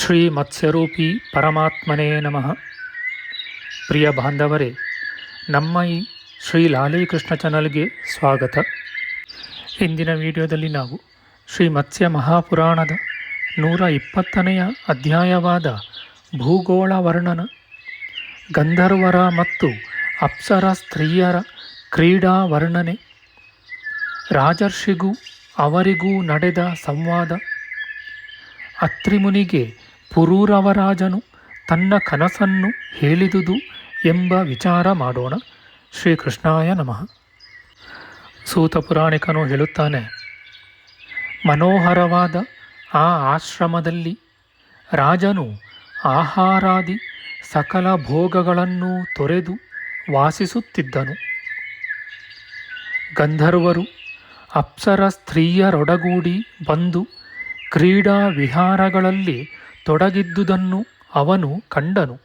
ಶ್ರೀ ಮತ್ಸ್ಯರೂಪಿ ಪರಮಾತ್ಮನೇ ನಮಃ. ಪ್ರಿಯ ಬಾಂಧವರೇ, ನಮ್ಮ ಈ ಶ್ರೀ ಲಾಲೀಕೃಷ್ಣ ಚಾನಲ್ಗೆ ಸ್ವಾಗತ. ಇಂದಿನ ವಿಡಿಯೋದಲ್ಲಿ ನಾವು ಶ್ರೀ ಮತ್ಸ್ಯ ಮಹಾಪುರಾಣದ ನೂರ ಇಪ್ಪತ್ತನೆಯ ಅಧ್ಯಾಯವಾದ ಭೂಗೋಳ ವರ್ಣನ, ಗಂಧರ್ವರ ಮತ್ತು ಅಪ್ಸರ ಸ್ತ್ರೀಯರ ಕ್ರೀಡಾ ವರ್ಣನೆ, ರಾಜರ್ಷಿಗೂ ಅವರಿಗೂ ನಡೆದ ಸಂವಾದ, ಅತ್ರಿಮುನಿಗೆ ಪುರೂರವರಾಜನು ತನ್ನ ಕನಸನ್ನು ಹೇಳಿದುದು ಎಂಬ ವಿಚಾರ ಮಾಡೋಣ. ಶ್ರೀಕೃಷ್ಣಾಯ ನಮಃ. ಸೂತ ಪುರಾಣಿಕನು ಹೇಳುತ್ತಾನೆ, ಮನೋಹರವಾದ ಆ ಆಶ್ರಮದಲ್ಲಿ ರಾಜನು ಆಹಾರಾದಿ ಸಕಲ ಭೋಗಗಳನ್ನು ತೊರೆದು ವಾಸಿಸುತ್ತಿದ್ದನು. ಗಂಧರ್ವರು ಅಪ್ಸರ ಸ್ತ್ರೀಯರೊಡಗೂಡಿ ಬಂದು ಕ್ರೀಡಾ ವಿಹಾರಗಳಲ್ಲಿ ತೊಡಗಿದ್ದುದನ್ನು ಅವನು ಕಂಡನು.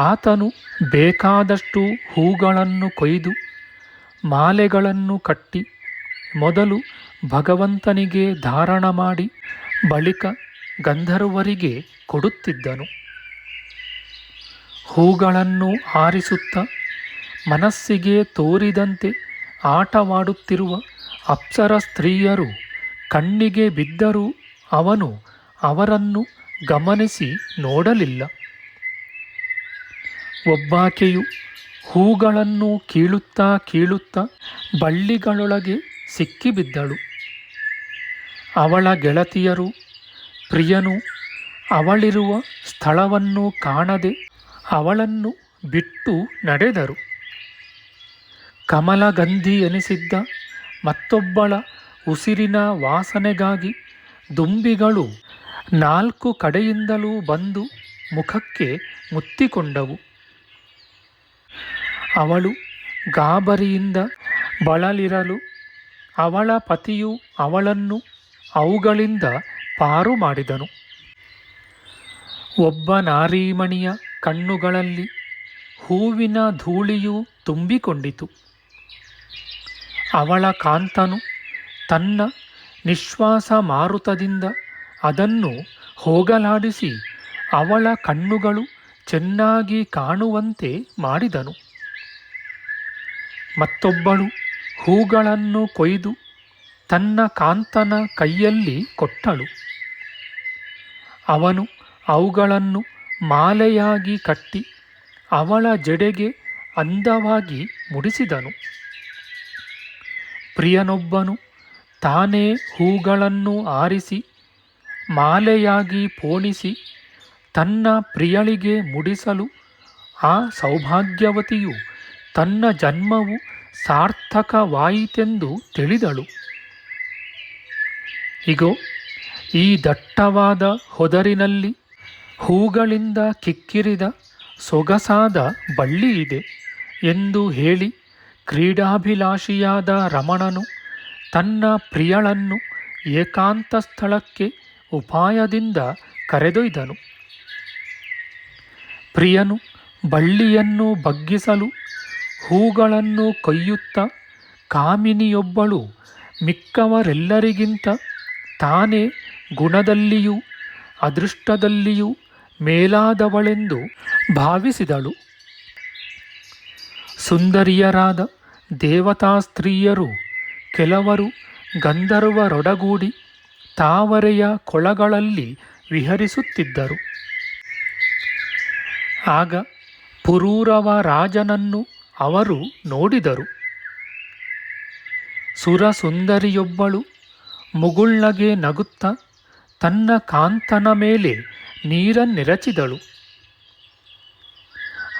ಆತನು ಬೇಕಾದಷ್ಟು ಹೂಗಳನ್ನು ಕೊಯ್ದು ಮಾಲೆಗಳನ್ನು ಕಟ್ಟಿ ಮೊದಲು ಭಗವಂತನಿಗೆ ಧಾರಣ ಮಾಡಿ ಬಳಿಕ ಗಂಧರ್ವರಿಗೆ ಕೊಡುತ್ತಿದ್ದನು. ಹೂಗಳನ್ನು ಆರಿಸುತ್ತ ಮನಸ್ಸಿಗೆ ತೋರಿದಂತೆ ಆಟವಾಡುತ್ತಿರುವ ಅಪ್ಸರ ಸ್ತ್ರೀಯರು ಕಣ್ಣಿಗೆ ಬಿದ್ದರೂ ಅವನು ಅವರನ್ನು ಗಮನಿಸಿ ನೋಡಲಿಲ್ಲ. ಒಬ್ಬಾಕೆಯು ಹೂಗಳನ್ನು ಕೀಳುತ್ತಾ ಕೀಳುತ್ತಾ ಬಳ್ಳಿಗಳೊಳಗೆ ಸಿಕ್ಕಿಬಿದ್ದಳು. ಅವಳ ಗೆಳತಿಯರು, ಪ್ರಿಯನು ಅವಳಿರುವ ಸ್ಥಳವನ್ನು ಕಾಣದೆ ಅವಳನ್ನು ಬಿಟ್ಟು ನಡೆದರು. ಕಮಲಗಂಧಿ ಎನಿಸಿದ್ದ ಮತ್ತೊಬ್ಬಳ ಉಸಿರಿನ ವಾಸನೆಗಾಗಿ ದುಂಬಿಗಳು ನಾಲ್ಕು ಕಡೆಯಿಂದಲೂ ಬಂದು ಮುಖಕ್ಕೆ ಮುತ್ತಿಕೊಂಡವು. ಅವಳು ಗಾಬರಿಯಿಂದ ಬಳಲಿರಲು ಅವಳ ಪತಿಯು ಅವಳನ್ನು ಅವುಗಳಿಂದ ಪಾರು ಮಾಡಿದನು. ಒಬ್ಬ ನಾರೀಮಣಿಯ ಕಣ್ಣುಗಳಲ್ಲಿ ಹೂವಿನ ಧೂಳಿಯು ತುಂಬಿಕೊಂಡಿತು. ಅವಳ ಕಾಂತನು ತನ್ನ ನಿಶ್ವಾಸ ಮಾರುತದಿಂದ ಅದನ್ನು ಹೋಗಲಾಡಿಸಿ ಅವಳ ಕಣ್ಣುಗಳು ಚೆನ್ನಾಗಿ ಕಾಣುವಂತೆ ಮಾಡಿದನು. ಮತ್ತೊಬ್ಬಳು ಹೂಗಳನ್ನು ಕೊಯ್ದು ತನ್ನ ಕಾಂತನ ಕೈಯಲ್ಲಿ ಕೊಟ್ಟಳು. ಅವನು ಅವುಗಳನ್ನು ಮಾಲೆಯಾಗಿ ಕಟ್ಟಿ ಅವಳ ಜಡೆಗೆ ಅಂದವಾಗಿ ಮುಡಿಸಿದನು. ಪ್ರಿಯನೊಬ್ಬನು ತಾನೇ ಹೂಗಳನ್ನು ಆರಿಸಿ ಮಾಲೆಯಾಗಿ ಪೋಣಿಸಿ ತನ್ನ ಪ್ರಿಯಳಿಗೆ ಮುಡಿಸಲು ಆ ಸೌಭಾಗ್ಯವತಿಯು ತನ್ನ ಜನ್ಮವು ಸಾರ್ಥಕವಾಯಿತೆಂದು ತಿಳಿದಳು. ಇಗೋ, ಈ ದಟ್ಟವಾದ ಹೊದರಿನಲ್ಲಿ ಹೂಗಳಿಂದ ಕಿಕ್ಕಿರಿದ ಸೊಗಸಾದ ಬಳ್ಳಿ ಇದೆ ಎಂದು ಹೇಳಿ ಕ್ರೀಡಾಭಿಲಾಷಿಯಾದ ರಮಣನು ತನ್ನ ಪ್ರಿಯಳನ್ನು ಏಕಾಂತ ಸ್ಥಳಕ್ಕೆ ಉಪಾಯದಿಂದ ಕರೆದೊಯ್ದನು. ಪ್ರಿಯನು ಬಳ್ಳಿಯನ್ನು ಬಗ್ಗಿಸಲು, ಹೂಗಳನ್ನು ಕೊಯ್ಯುತ್ತ ಕಾಮಿನಿಯೊಬ್ಬಳು ಮಿಕ್ಕವರೆಲ್ಲರಿಗಿಂತ ತಾನೇ ಗುಣದಲ್ಲಿಯೂ ಅದೃಷ್ಟದಲ್ಲಿಯೂ ಮೇಲಾದವಳೆಂದು ಭಾವಿಸಿದಳು. ಸುಂದರಿಯರಾದ ದೇವತಾ ಸ್ತ್ರೀಯರು ಕೆಲವರು ಗಂಧರ್ವರೊಡಗೂಡಿ ತಾವರೆಯ ಕೊಳಗಳಲ್ಲಿ ವಿಹರಿಸುತ್ತಿದ್ದರು. ಆಗ ಪುರೂರವ ರಾಜನನ್ನು ಅವರು ನೋಡಿದರು. ಸುರಸುಂದರಿಯೊಬ್ಬಳು ಮುಗುಳ್ನಗೆ ನಗುತ್ತ ತನ್ನ ಕಾಂತನ ಮೇಲೆ ನೀರನ್ನೆರಚಿದಳು.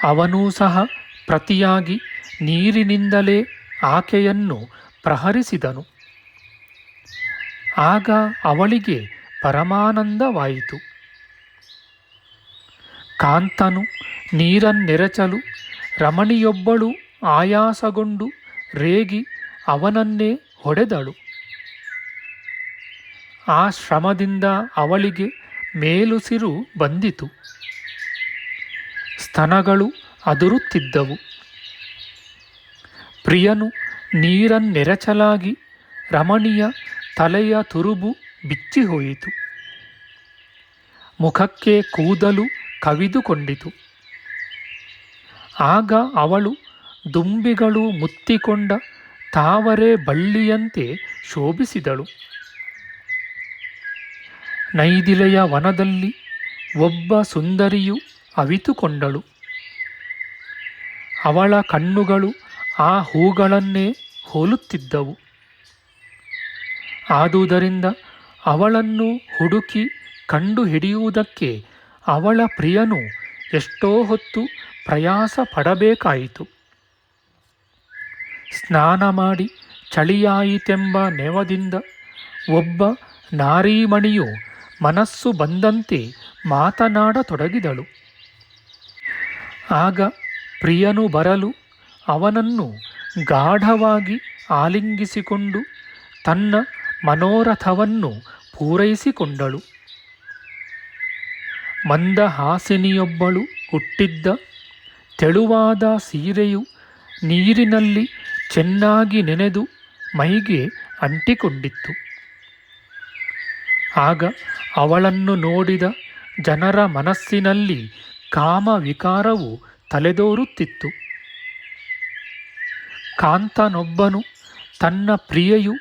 ಅವನೂ ಸಹ ಪ್ರತಿಯಾಗಿ ನೀರಿನಿಂದಲೇ ಆಕೆಯನ್ನು ಪ್ರಹರಿಸಿದನು. ಆಗ ಅವಳಿಗೆ ಪರಮಾನಂದವಾಯಿತು. ಕಾಂತನು ನೀರನ್ನೆರಚಲು ರಮಣಿಯೊಬ್ಬಳು ಆಯಾಸಗೊಂಡು ರೇಗಿ ಅವನನ್ನೇ ಹೊಡೆದಳು. ಆ ಶ್ರಮದಿಂದ ಅವಳಿಗೆ ಮೇಲುಸಿರು ಬಂದಿತು. ಸ್ತನಗಳು ಅದುರುತ್ತಿದ್ದವು. ಪ್ರಿಯನು ನೀರನ್ನೆರಚಲಾಗಿ ರಮಣಿಯ ತಲೆಯ ತುರುಬು ಬಿಚ್ಚಿಹೋಯಿತು ಮುಖಕ್ಕೆ ಕೂದಲು ಕವಿದುಕೊಂಡಿತು. ಆಗ ಅವಳು ದುಂಬಿಗಳು ಮುತ್ತಿಕೊಂಡ ತಾವರೆ ಬಳ್ಳಿಯಂತೆ ಶೋಭಿಸಿದಳು. ನೈದಿಲೆಯ ವನದಲ್ಲಿ ಒಬ್ಬ ಸುಂದರಿಯು ಅವಿತುಕೊಂಡಳು. ಅವಳ ಕಣ್ಣುಗಳು ಆ ಹೂಗಳನ್ನೇ ಹೋಲುತ್ತಿದ್ದವು. ಆದುದರಿಂದ ಅವಳನ್ನು ಹುಡುಕಿ ಕಂಡು ಹಿಡಿಯುವುದಕ್ಕೆ ಅವಳ ಪ್ರಿಯನು ಎಷ್ಟೋ ಹೊತ್ತು ಪ್ರಯಾಸ ಪಡಬೇಕಾಯಿತು ಸ್ನಾನ ಮಾಡಿ ಚಳಿಯಾಯಿತೆಂಬ ನೆವದಿಂದ ಒಬ್ಬ ನಾರೀಮಣಿಯು ಮನಸ್ಸು ಬಂದಂತೆ ಮಾತನಾಡತೊಡಗಿದಳು. ಆಗ ಪ್ರಿಯನು ಬರಲು ಅವನನ್ನು ಗಾಢವಾಗಿ ಆಲಿಂಗಿಸಿಕೊಂಡು ತನ್ನ ಮನೋರಥವನ್ನು ಪೂರೈಸಿಕೊಂಡಳು. ಮಂದಹಾಸಿನಿಯೊಬ್ಬಳು ಹುಟ್ಟಿದ್ದ ತೆಳುವಾದ ಸೀರೆಯು ನೀರಿನಲ್ಲಿ ಚೆನ್ನಾಗಿ ನೆನೆದು ಮೈಗೆ ಅಂಟಿಕೊಂಡಿತ್ತು. ಆಗ ಅವಳನ್ನು ನೋಡಿದ ಜನರ ಮನಸ್ಸಿನಲ್ಲಿ ಕಾಮ ವಿಕಾರವು ತಲೆದೋರುತ್ತಿತ್ತು. ಕಾಂತನೊಬ್ಬನು ತನ್ನ ಪ್ರಿಯೆಯು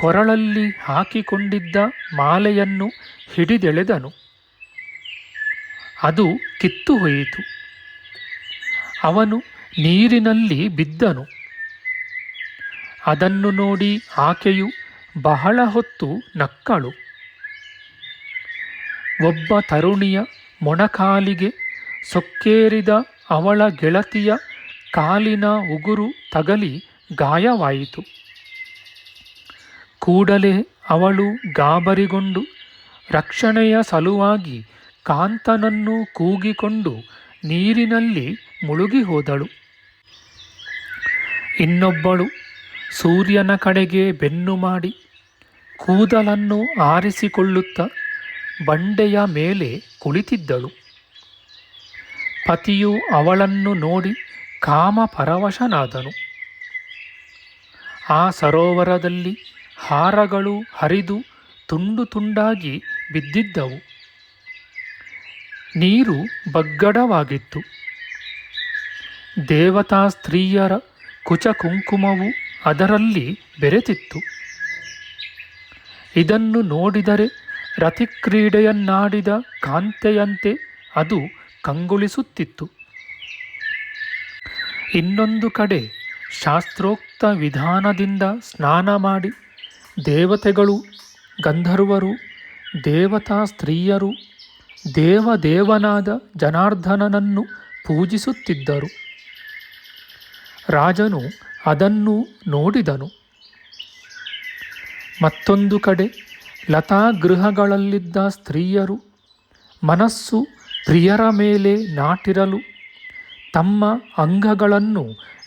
ಕೊರಳಲ್ಲಿ ಹಾಕಿಕೊಂಡಿದ್ದ ಮಾಲೆಯನ್ನು ಹಿಡಿದೆಳೆದನು. ಅದು ಕಿತ್ತು ಹೋಯಿತು. ಅವನು ನೀರಿನಲ್ಲಿ ಬಿದ್ದನು. ಅದನ್ನು ನೋಡಿ ಆಕೆಯು ಬಹಳ ಹೊತ್ತು ನಕ್ಕಳು. ಒಬ್ಬ ತರುಣಿಯ ಮೊಣಕಾಲಿಗೆ ಸೊಕ್ಕೇರಿದ ಅವಳ ಗೆಳತಿಯ ಕಾಲಿನ ಉಗುರು ತಗಲಿ ಗಾಯವಾಯಿತು. ಕೂಡಲೇ ಅವಳು ಗಾಬರಿಗೊಂಡು ರಕ್ಷಣೆಯ ಸಲುವಾಗಿ ಕಾಂತನನ್ನು ಕೂಗಿಕೊಂಡು ನೀರಿನಲ್ಲಿ ಮುಳುಗಿ ಹೋದಳು ಇನ್ನೊಬ್ಬಳು ಸೂರ್ಯನ ಕಡೆಗೆ ಬೆನ್ನು ಮಾಡಿ ಕೂದಲನ್ನು ಆರಿಸಿಕೊಳ್ಳುತ್ತ ಬಂಡೆಯ ಮೇಲೆ ಕುಳಿತಿದ್ದಳು. ಪತಿಯು ಅವಳನ್ನು ನೋಡಿ ಕಾಮ ಪರವಶನಾದನು ಆ ಸರೋವರದಲ್ಲಿ ಹಾರಗಳು ಹರಿದು ತುಂಡು ತುಂಡಾಗಿ ಬಿದ್ದಿದ್ದವು. ನೀರು ಬಗ್ಗಡವಾಗಿತ್ತು. ದೇವತಾ ಸ್ತ್ರೀಯರ ಕುಚ ಕುಂಕುಮವು ಅದರಲ್ಲಿ ಬೆರೆತಿತ್ತು. ಇದನ್ನು ನೋಡಿದರೆ ರತಿಕ್ರೀಡೆಯನ್ನಾಡಿದ ಕಾಂತೆಯಂತೆ ಅದು ಕಂಗೊಳಿಸುತ್ತಿತ್ತು. ಇನ್ನೊಂದು ಕಡೆ ಶಾಸ್ತ್ರೋಕ್ತ ವಿಧಾನದಿಂದ ಸ್ನಾನ ಮಾಡಿ ದೇವತೆಗಳು, ಗಂಧರ್ವರು, ದೇವತಾ ಸ್ತ್ರೀಯರು, ದೇವದೇವನಾದ ಜನಾರ್ದನನನ್ನು ಪೂಜಿಸುತ್ತಿದ್ದರು. ರಾಜನು ಅದನ್ನು ನೋಡಿದನು. ಮತ್ತೊಂದು ಕಡೆ ಲತಾಗೃಹಗಳಲ್ಲಿದ್ದ ಸ್ತ್ರೀಯರು ಮನಸ್ಸು ಪ್ರಿಯರ ಮೇಲೆ ನಾಟಿರಲು ತಮ್ಮ ಅಂಗಗಳನ್ನು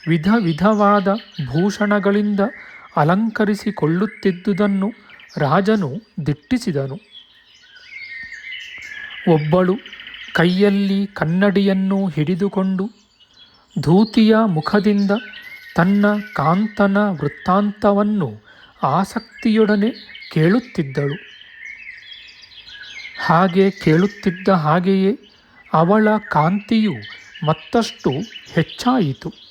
ವಿಧ ವಿಧವಾದ ಭೂಷಣಗಳಿಂದ ಅಲಂಕರಿಸಿಕೊಳ್ಳುತ್ತಿದ್ದುದನ್ನು ರಾಜನು ದಿಟ್ಟಿಸಿದನು. ಒಬ್ಬಳು ಕೈಯಲ್ಲಿ ಕನ್ನಡಿಯನ್ನು ಹಿಡಿದುಕೊಂಡು ಧೂತಿಯ ಮುಖದಿಂದ ತನ್ನ ಕಾಂತನ ವೃತ್ತಾಂತವನ್ನು ಆಸಕ್ತಿಯೊಡನೆ ಕೇಳುತ್ತಿದ್ದಳು. ಹಾಗೆ ಕೇಳುತ್ತಿದ್ದ ಹಾಗೆಯೇ ಅವಳ ಕಾಂತಿಯು ಮತ್ತಷ್ಟು ಹೆಚ್ಚಾಯಿತು.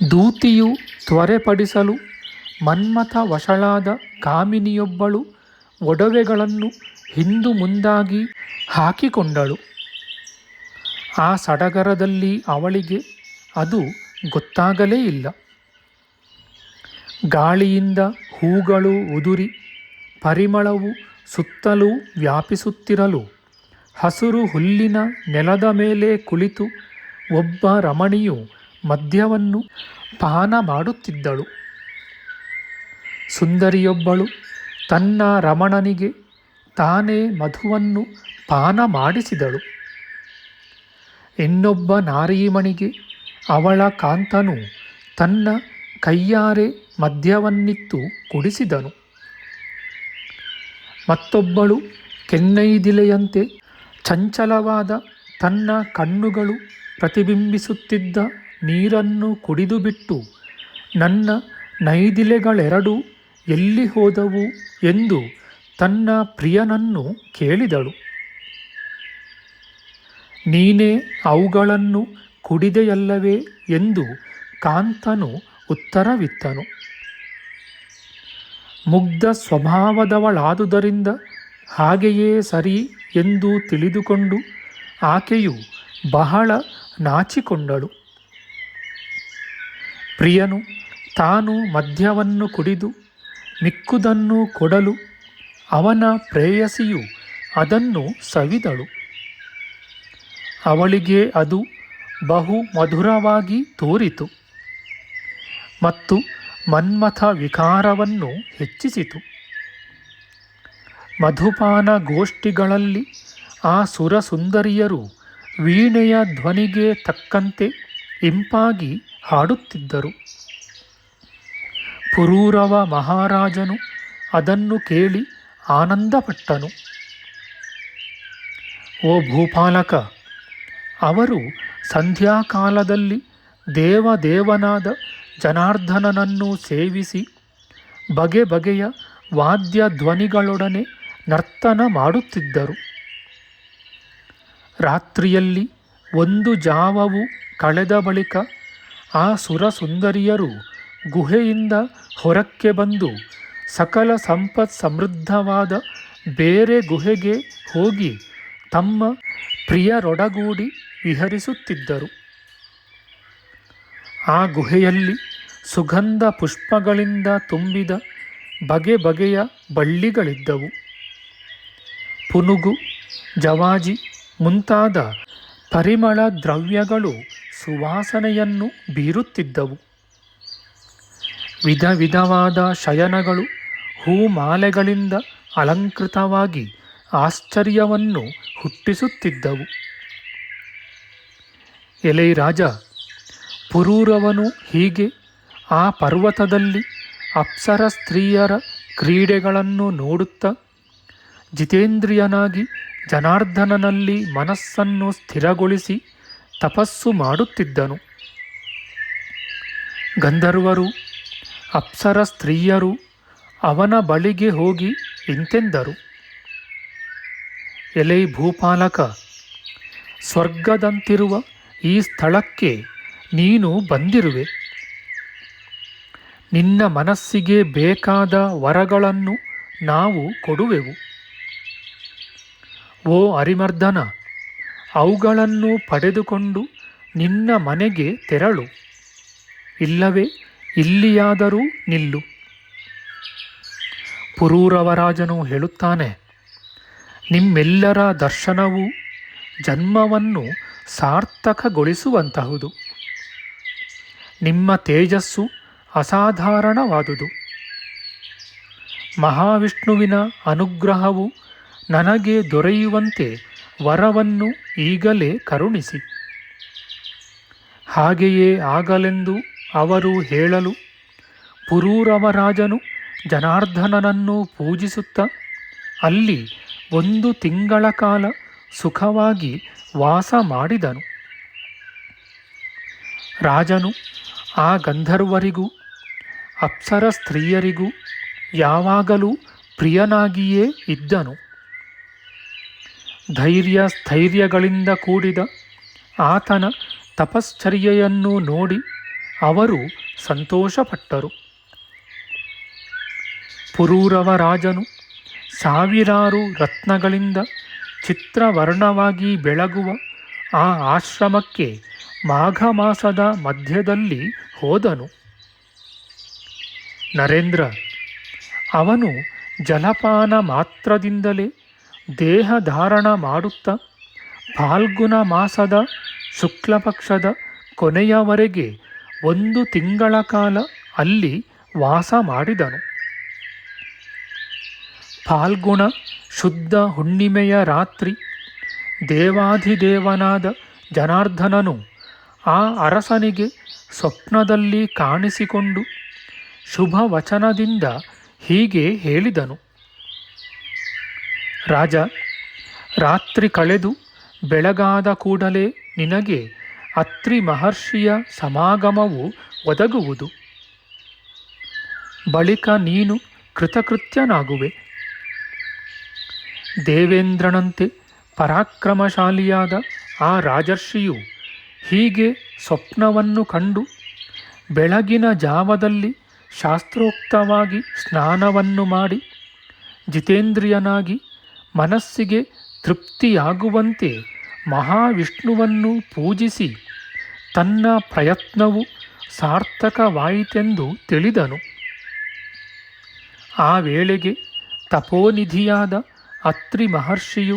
ದೂತಿಯು ತ್ವರೆಪಡಿಸಲು, ಮನ್ಮಥ ವಶಳಾದ ಕಾಮಿನಿಯೊಬ್ಬಳು ಒಡವೆಗಳನ್ನು ಹಿಂದು ಮುಂದಾಗಿ ಹಾಕಿಕೊಂಡಳು. ಆ ಸಡಗರದಲ್ಲಿ ಅವಳಿಗೆ ಅದು ಗೊತ್ತಾಗಲೇ ಇಲ್ಲ. ಗಾಳಿಯಿಂದ ಹೂಗಳು ಉದುರಿ ಪರಿಮಳವು ಸುತ್ತಲೂ ವ್ಯಾಪಿಸುತ್ತಿರಲು, ಹಸುರು ಹುಲ್ಲಿನ ನೆಲದ ಮೇಲೆ ಕುಳಿತು ಒಬ್ಬ ರಮಣಿಯು ಮದ್ಯವನ್ನು ಪಾನ ಮಾಡುತ್ತಿದ್ದಳು. ಸುಂದರಿಯೊಬ್ಬಳು ತನ್ನ ರಮಣನಿಗೆ ತಾನೇ ಮಧುವನ್ನು ಪಾನ ಮಾಡಿಸಿದಳು. ಇನ್ನೊಬ್ಬ ನಾರೀಮಣಿಗೆ ಅವಳ ಕಾಂತನು ತನ್ನ ಕೈಯಾರೆ ಮದ್ಯವನ್ನಿತ್ತು ಕುಡಿಸಿದನು. ಮತ್ತೊಬ್ಬಳು ಕೆನ್ನೈದಿಲೆಯಂತೆ ಚಂಚಲವಾದ ತನ್ನ ಕಣ್ಣುಗಳು ಪ್ರತಿಬಿಂಬಿಸುತ್ತಿದ್ದ ನೀರನ್ನು ಕುಡಿದುಬಿಟ್ಟು ನನ್ನ ನೈದಿಲೆಗಳೆರಡು ಎಲ್ಲಿ ಹೋದವು ಎಂದು ತನ್ನ ಪ್ರಿಯನನ್ನು ಕೇಳಿದಳು. ನೀನೇ ಅವುಗಳನ್ನು ಕುಡಿದೆಯಲ್ಲವೇ ಎಂದು ಕಾಂತನು ಉತ್ತರವಿತ್ತನು. ಮುಗ್ಧ ಸ್ವಭಾವದವಳಾದುದರಿಂದ ಹಾಗೆಯೇ ಸರಿ ಎಂದು ತಿಳಿದುಕೊಂಡು ಆಕೆಯು ಬಹಳ ನಾಚಿಕೊಂಡಳು. ಪ್ರಿಯನು ತಾನು ಮದ್ಯವನ್ನು ಕುಡಿದು ಮಿಕ್ಕುದನ್ನು ಕೊಡಲು ಅವನ ಪ್ರೇಯಸಿಯು ಅದನ್ನು ಸವಿದಳು. ಅವಳಿಗೆ ಅದು ಬಹು ಮಧುರವಾಗಿ ತೋರಿತು ಮತ್ತು ಮನ್ಮಥ ವಿಕಾರವನ್ನು ಹೆಚ್ಚಿಸಿತು. ಮಧುಪಾನ ಗೋಷ್ಠಿಗಳಲ್ಲಿ ಆ ಸುರಸುಂದರಿಯರು ವೀಣೆಯ ಧ್ವನಿಗೆ ತಕ್ಕಂತೆ ಇಂಪಾಗಿ ಹಾಡುತ್ತಿದ್ದರು. ಪುರೂರವ ಮಹಾರಾಜನು ಅದನ್ನು ಕೇಳಿ ಆನಂದಪಟ್ಟನು. ಓ ಭೂಪಾಲಕ, ಅವರು ಸಂಧ್ಯಾಕಾಲದಲ್ಲಿ ದೇವದೇವನಾದ ಜನಾರ್ದನನನ್ನು ಸೇವಿಸಿ ಬಗೆ ಬಗೆಯ ವಾದ್ಯ ಧ್ವನಿಗಳೊಡನೆ ನರ್ತನ ಮಾಡುತ್ತಿದ್ದರು. ರಾತ್ರಿಯಲ್ಲಿ ಒಂದು ಜಾವವು ಕಳೆದ ಬಳಿಕ ಆ ಸುರಸುಂದರಿಯರು ಗುಹೆಯಿಂದ ಹೊರಕ್ಕೆ ಬಂದು ಸಕಲ ಸಂಪತ್ ಸಮೃದ್ಧವಾದ ಬೇರೆ ಗುಹೆಗೆ ಹೋಗಿ ತಮ್ಮ ಪ್ರಿಯರೊಡಗೂಡಿ ವಿಹರಿಸುತ್ತಿದ್ದರು. ಆ ಗುಹೆಯಲ್ಲಿ ಸುಗಂಧ ಪುಷ್ಪಗಳಿಂದ ತುಂಬಿದ ಬಗೆ ಬಗೆಯ ಬಳ್ಳಿಗಳಿದ್ದವು. ಪುನುಗು, ಜವಾಜಿ ಮುಂತಾದ ಪರಿಮಳ ದ್ರವ್ಯಗಳು ಸುವಾಸನೆಯನ್ನು ಬೀರುತ್ತಿದ್ದವು. ವಿಧ ವಿಧವಾದ ಶಯನಗಳು, ಹೂಮಾಲೆಗಳಿಂದ ಅಲಂಕೃತವಾಗಿ ಆಶ್ಚರ್ಯವನ್ನು ಹುಟ್ಟಿಸುತ್ತಿದ್ದವು. ಎಲೈ ರಾಜ ಪುರೂರವನು ಹೀಗೆ ಆ ಪರ್ವತದಲ್ಲಿ ಅಪ್ಸರ ಸ್ತ್ರೀಯರ ಕ್ರೀಡೆಗಳನ್ನು ನೋಡುತ್ತಾ ಜಿತೇಂದ್ರಿಯನಾಗಿ ಜನಾರ್ದನನಲ್ಲಿ ಮನಸ್ಸನ್ನು ಸ್ಥಿರಗೊಳಿಸಿ ತಪಸ್ಸು ಮಾಡುತ್ತಿದ್ದನು. ಗಂಧರ್ವರು, ಅಪ್ಸರ ಸ್ತ್ರೀಯರು ಅವನ ಬಳಿಗೆ ಹೋಗಿ ಇಂತೆಂದರು. ಎಲೈ ಭೂಪಾಲಕ, ಸ್ವರ್ಗದಂತಿರುವ ಈ ಸ್ಥಳಕ್ಕೆ ನೀನು ಬಂದಿರುವೆ. ನಿನ್ನ ಮನಸ್ಸಿಗೆ ಬೇಕಾದ ವರಗಳನ್ನು ನಾವು ಕೊಡುವೆವು. ಓ ಅರಿಮರ್ದನ ಅವುಗಳನ್ನು ಪಡೆದುಕೊಂಡು ನಿನ್ನ ಮನೆಗೆ ತೆರಳು. ಇಲ್ಲವೇ, ಇಲ್ಲಿಯಾದರೂ ನಿಲ್ಲು. ಪುರೂರವರಾಜನು ಹೇಳುತ್ತಾನೆ, ನಿಮ್ಮೆಲ್ಲರ ದರ್ಶನವು ಜನ್ಮವನ್ನು ಸಾರ್ಥಕಗೊಳಿಸುವಂತಹುದು. ನಿಮ್ಮ ತೇಜಸ್ಸು ಅಸಾಧಾರಣವಾದುದು. ಮಹಾವಿಷ್ಣುವಿನ ಅನುಗ್ರಹವು ನನಗೆ ದೊರೆಯುವಂತೆ ವರವನ್ನು ಈಗಲೇ ಕರುಣಿಸಿ. ಹಾಗೆಯೇ ಆಗಲೆಂದು ಅವರು ಹೇಳಲು ಪುರೂರವರಾಜನು ಜನಾರ್ದನನನ್ನು ಪೂಜಿಸುತ್ತಾ ಅಲ್ಲಿ ಒಂದು ತಿಂಗಳ ಕಾಲ ಸುಖವಾಗಿ ವಾಸ ಮಾಡಿದನು. ರಾಜನು ಆ ಗಂಧರ್ವರಿಗೂ, ಅಪ್ಸರ ಸ್ತ್ರೀಯರಿಗೂ ಯಾವಾಗಲೂ ಪ್ರಿಯನಾಗಿಯೇ ಇದ್ದನು. ಧೈರ್ಯ ಸ್ಥೈರ್ಯಗಳಿಂದ ಕೂಡಿದ ಆತನ ತಪಶ್ಚರ್ಯೆಯನ್ನು ನೋಡಿ ಅವರು ಸಂತೋಷಪಟ್ಟರು. ಪುರೂರವ ರಾಜನು ಸಾವಿರಾರು ರತ್ನಗಳಿಂದ ಚಿತ್ರವರ್ಣವಾಗಿ ಬೆಳಗುವ ಆ ಆಶ್ರಮಕ್ಕೆ ಮಾಘ ಮಾಸದ ಮಧ್ಯದಲ್ಲಿ ಹೋದನು. ನರೇಂದ್ರ, ಅವನು ಜಲಪಾನ ಮಾತ್ರದಿಂದಲೇ ದೇಹ ಧಾರಣ ಮಾಡುತ್ತಾ ಫಾಲ್ಗುನ ಮಾಸದ ಶುಕ್ಲಪಕ್ಷದ ಕೊನೆಯವರೆಗೆ ಒಂದು ತಿಂಗಳ ಕಾಲ ಅಲ್ಲಿ ವಾಸ ಮಾಡಿದನು. ಫಾಲ್ಗುಣ ಶುದ್ಧ ಹುಣ್ಣಿಮೆಯ ರಾತ್ರಿ ದೇವಾಧಿದೇವನಾದ ಜನಾರ್ದನನು ಆ ಅರಸನಿಗೆ ಸ್ವಪ್ನದಲ್ಲಿ ಕಾಣಿಸಿಕೊಂಡು ಶುಭ ವಚನದಿಂದ ಹೀಗೆ ಹೇಳಿದನು. ರಾಜ, ರಾತ್ರಿ ಕಳೆದು ಬೆಳಗಾದ ಕೂಡಲೇ ನಿನಗೆ ಅತ್ರಿ ಮಹರ್ಷಿಯ ಸಮಾಗಮವು ಒದಗುವುದು. ಬಳಿಕ ನೀನು ಕೃತಕೃತ್ಯನಾಗುವೆ. ದೇವೇಂದ್ರನಂತೆ ಪರಾಕ್ರಮಶಾಲಿಯಾದ ಆ ರಾಜರ್ಷಿಯು ಹೀಗೆ ಸ್ವಪ್ನವನ್ನು ಕಂಡು ಬೆಳಗಿನ ಜಾವದಲ್ಲಿ ಶಾಸ್ತ್ರೋಕ್ತವಾಗಿ ಸ್ನಾನವನ್ನು ಮಾಡಿ ಜಿತೇಂದ್ರಿಯನಾಗಿ ಮನಸ್ಸಿಗೆ ತೃಪ್ತಿಯಾಗುವಂತೆ ಮಹಾವಿಷ್ಣುವನ್ನು ಪೂಜಿಸಿ ತನ್ನ ಪ್ರಯತ್ನವು ಸಾರ್ಥಕವಾಯಿತೆಂದು ತಿಳಿದನು. ಆ ವೇಳೆಗೆ ತಪೋನಿಧಿಯಾದ ಅತ್ರಿ ಮಹರ್ಷಿಯು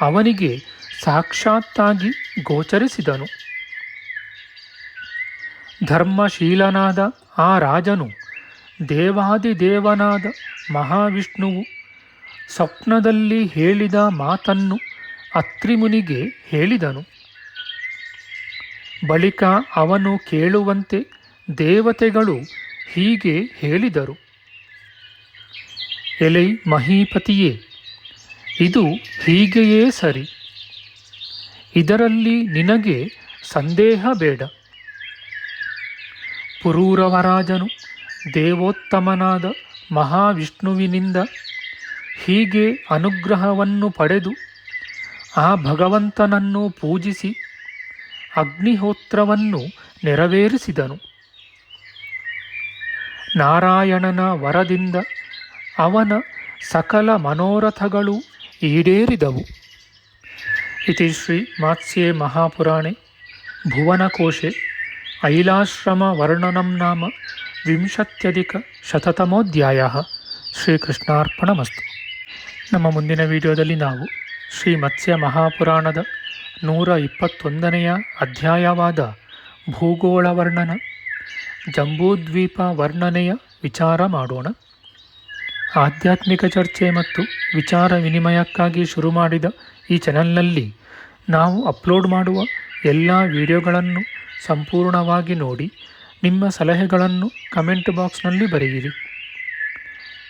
ಅವನಿಗೆ ಸಾಕ್ಷಾತ್ತಾಗಿ ಗೋಚರಿಸಿದನು. ಧರ್ಮಶೀಲನಾದ ಆ ರಾಜನು ದೇವಾದಿದೇವನಾದ ಮಹಾವಿಷ್ಣುವು ಸ್ವಪ್ನದಲ್ಲಿ ಹೇಳಿದ ಮಾತನ್ನು ಅತ್ರಿಮುನಿಗೆ ಹೇಳಿದನು. ಬಳಿಕ ಅವನು ಕೇಳುವಂತೆ ದೇವತೆಗಳು ಹೀಗೆ ಹೇಳಿದರು. ಎಲೈ ಮಹೀಪತಿಯೇ, ಇದು ಹೀಗೆಯೇ ಸರಿ. ಇದರಲ್ಲಿ ನಿನಗೆ ಸಂದೇಹ ಬೇಡ. ಪುರೂರವರಾಜನು ದೇವೋತ್ತಮನಾದ ಮಹಾವಿಷ್ಣುವಿನಿಂದ ಹೀಗೆ ಅನುಗ್ರಹವನ್ನು ಪಡೆದು ಆ ಭಗವಂತನನ್ನು ಪೂಜಿಸಿ ಅಗ್ನಿಹೋತ್ರವನ್ನು ನೆರವೇರಿಸಿದನು. ನಾರಾಯಣನ ವರದಿಂದ ಅವನ ಸಕಲ ಮನೋರಥಗಳು ಈಡೇರಿದವು. ಇತಿ ಶ್ರೀ ಮಾತ್ಸ್ಯೆ ಮಹಾಪುರಾಣೆ, ಭುವನಕೋಶೆ, ಐಲಾಶ್ರಮ ವರ್ಣನಂ ನಾಮ ವಿಂಶತ್ಯಧಿಕ ಶತತಮೋಧ್ಯಾಯ. ಶ್ರೀಕೃಷ್ಣಾರ್ಪಣಮಸ್ತು. ನಮ್ಮ ಮುಂದಿನ ವಿಡಿಯೋದಲ್ಲಿ ನಾವು ಶ್ರೀ ಮತ್ಸ್ಯ ಮಹಾಪುರಾಣದ ನೂರ ಇಪ್ಪತ್ತೊಂದನೆಯ ಅಧ್ಯಾಯವಾದ ಭೂಗೋಳ ವರ್ಣನ ಜಂಬೂದ್ವೀಪ ವರ್ಣನೆಯ ವಿಚಾರ ಮಾಡೋಣ. ಆಧ್ಯಾತ್ಮಿಕ ಚರ್ಚೆ ಮತ್ತು ವಿಚಾರ ವಿನಿಮಯಕ್ಕಾಗಿ ಶುರು ಮಾಡಿದ ಈ ಚಾನಲ್ನಲ್ಲಿ ನಾವು ಅಪ್ಲೋಡ್ ಮಾಡುವ ಎಲ್ಲ ವಿಡಿಯೋಗಳನ್ನು ಸಂಪೂರ್ಣವಾಗಿ ನೋಡಿ, ನಿಮ್ಮ ಸಲಹೆಗಳನ್ನು ಕಮೆಂಟ್ ಬಾಕ್ಸ್ನಲ್ಲಿ ಬರೆಯಿರಿ.